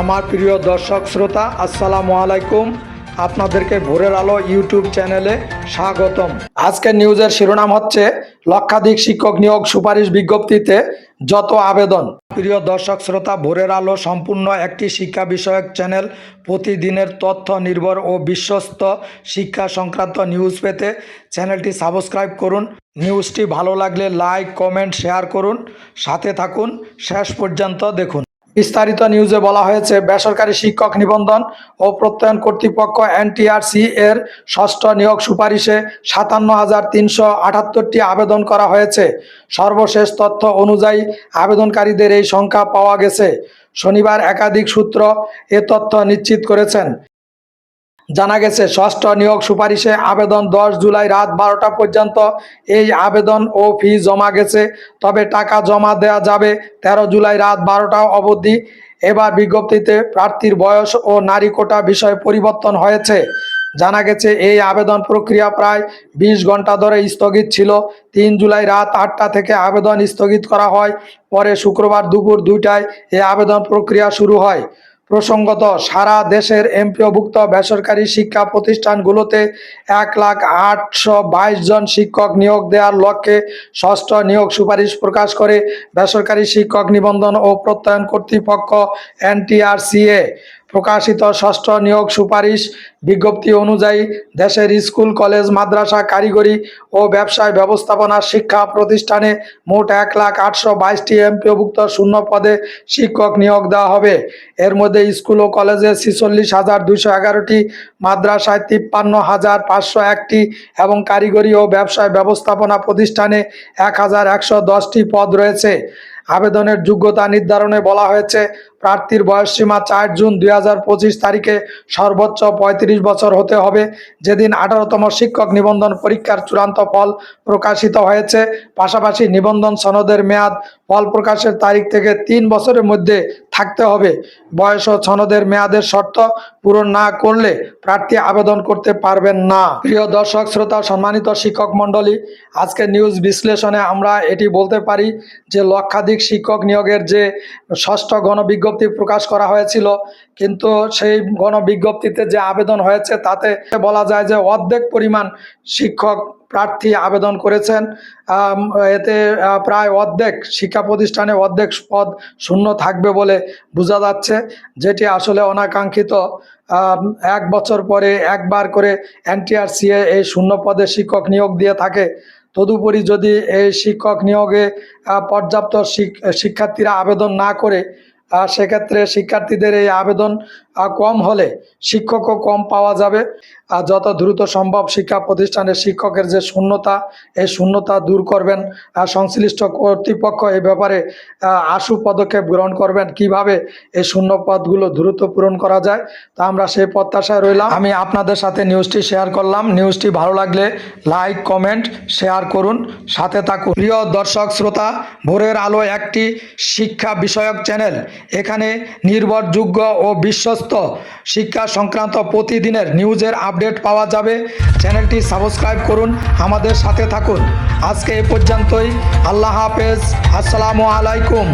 আমার প্রিয় দর্শক শ্রোতা, আসসালামু আলাইকুম। আপনাদেরকে ভোরের আলো ইউটিউব চ্যানেলে স্বাগতম। আজকের নিউজের শিরোনাম হচ্ছে, লক্ষাধিক শিক্ষক নিয়োগ সুপারিশ বিজ্ঞপ্তিতে যত আবেদন। প্রিয় দর্শক শ্রোতা, ভোরের আলো সম্পূর্ণ একটি শিক্ষা বিষয়ক চ্যানেল। প্রতিদিনের তথ্য নির্ভর ও বিশ্বস্ত শিক্ষা সংক্রান্ত নিউজ পেতে চ্যানেলটি সাবস্ক্রাইব করুন। নিউজটি ভালো লাগলে লাইক, কমেন্ট, শেয়ার করুন। সাথে থাকুন। শেষ পর্যন্ত দেখুন। বিস্তারিত নিউজে বলা হয়েছে, বেসরকারি শিক্ষক নিবন্ধন ও প্রত্যয়ন কর্তৃপক্ষ এনটিআরসি এর ষষ্ঠ নিয়োগ সুপারিশে সাতান্ন হাজার তিনশো আটাত্তরটি আবেদন করা হয়েছে। সর্বশেষ তথ্য অনুযায়ী আবেদনকারীদের এই সংখ্যা পাওয়া গেছে। শনিবার একাধিক সূত্র এ তথ্য নিশ্চিত করেছেন। জানা গেছে, ষষ্ঠ নিয়োগ সুপারিশে আবেদন দশ জুলাই রাত বারোটা পর্যন্ত এই আবেদন ও ফি জমা গেছে। তবে টাকা জমা দেওয়া যাবে তেরো জুলাই রাত বারোটা অবধি। এবার বিজ্ঞপ্তিতে প্রার্থীর বয়স ও নারী কোটা বিষয়ে পরিবর্তন হয়েছে। জানা গেছে, এই আবেদন প্রক্রিয়া প্রায় বিশ ঘণ্টা ধরে স্থগিত ছিল। তিন জুলাই রাত আটটা থেকে আবেদন স্থগিত করা হয়। পরে শুক্রবার দুপুর দুইটায় এই আবেদন প্রক্রিয়া শুরু হয়। প্রসঙ্গত, সারা দেশের এমপিওভুক্ত বেসরকারি শিক্ষা প্রতিষ্ঠানগুলোতে এক লাখ আটশো বাইশ জন শিক্ষক নিয়োগ দেওয়ার লক্ষ্যে ষষ্ঠ নিয়োগ সুপারিশ প্রকাশ করে বেসরকারি শিক্ষক নিবন্ধন ও প্রত্যয়ন কর্তৃপক্ষ এনটিআরসিএ। প্রকাশিত ষষ্ঠ নিয়োগ সুপারিশ বিজ্ঞপ্তি অনুযায়ী দেশের স্কুল, কলেজ, মাদ্রাসা, কারিগরি ও ব্যবসায় ব্যবস্থাপনা শিক্ষা প্রতিষ্ঠানে মোট এক লাখ আটশো বাইশটি এমপিওভুক্ত শূন্য পদে শিক্ষক নিয়োগ দেওয়া হবে। এর মধ্যে স্কুল ও কলেজে ছিচল্লিশ হাজার দুইশো এগারোটি, মাদ্রাসায় তিপ্পান্ন হাজার পাঁচশো একটি এবং কারিগরি ও ব্যবসায় ব্যবস্থাপনা প্রতিষ্ঠানে এক হাজার একশো দশটি পদ রয়েছে। আবেদনের যোগ্যতা নির্ধারণে বলা হয়েছে। প্রার্থীর বয়সসীমা চার জুন দুই হাজার পঁচিশ তারিখে সর্বোচ্চ পঁয়ত্রিশ বছর হতে হবে। যেদিন আঠারোতম শিক্ষক নিবন্ধন পরীক্ষার চূড়ান্ত ফল প্রকাশিত হয়েছে। পাশাপাশি নিবন্ধন সনদের মেয়াদ ফল প্রকাশের তারিখ থেকে তিন বছরের মধ্যে থাকতে হবে। বয়স ও সনদের মেয়াদের শর্ত পূরণ না করলে প্রার্থী আবেদন করতে পারবেন না। প্রিয় দর্শক, শ্রোতা, সম্মানিত শিক্ষক মণ্ডলী, আজকের নিউজ বিশ্লেষণে আমরা এটি বলতে পারি যে লক্ষাধিক শিক্ষক নিয়োগের যে ষষ্ঠ গণবিজ্ঞপ্তি প্রকাশ করা হয়েছিল, কিন্তু সেই গণবিজ্ঞপ্তিতে যে আবেদন হয়েছে, তাতে বলা যায় যে অর্ধেক পরিমাণ শিক্ষক প্রার্থী আবেদন করেছেন। এতে প্রায় অর্ধেক শিক্ষা প্রতিষ্ঠানে অর্ধেক পদ শূন্য থাকবে বলে বোঝা যাচ্ছে, যেটি আসলে অনাকাঙ্ক্ষিত। এক বছর পরে একবার করে এনটিআরসিএ এই শূন্য পদে শিক্ষক নিয়োগ দিয়ে থাকে। তদুপরি যদি এই শিক্ষক নিয়োগে পর্যাপ্ত শিক্ষার্থীরা আবেদন না করে সেক্ষেত্রে শিক্ষার্থীদের এই আবেদন কম হলে শিক্ষকও কম পাওয়া যাবে। আর যত দ্রুত সম্ভব শিক্ষা প্রতিষ্ঠানের শিক্ষকের যে শূন্যতা, এই শূন্যতা দূর করবেন। আর সংশ্লিষ্ট কর্তৃপক্ষ এ ব্যাপারে আশু পদক্ষেপ গ্রহণ করবেন কীভাবে এই শূন্য পদগুলো দ্রুত পূরণ করা যায়। তা আমরা সেই প্রত্যাশায় রইলাম। আমি আপনাদের সাথে নিউজটি শেয়ার করলাম। নিউজটি ভালো লাগলে লাইক, কমেন্ট, শেয়ার করুন। সাথে থাকুন। প্রিয় দর্শক, শ্রোতা, ভোরের আলো একটি শিক্ষা বিষয়ক চ্যানেল। এখানে নির্ভরযোগ্য ও বিশ্বস্ত শিক্ষা সংক্রান্ত প্রতিদিনের নিউজের আপডেট পাওয়া যাবে। চ্যানেলটি সাবস্ক্রাইব করুন, আমাদের সাথে থাকুন। আজকে এ পর্যন্তই। আল্লাহ হাফেজ। আসসালামু আলাইকুম।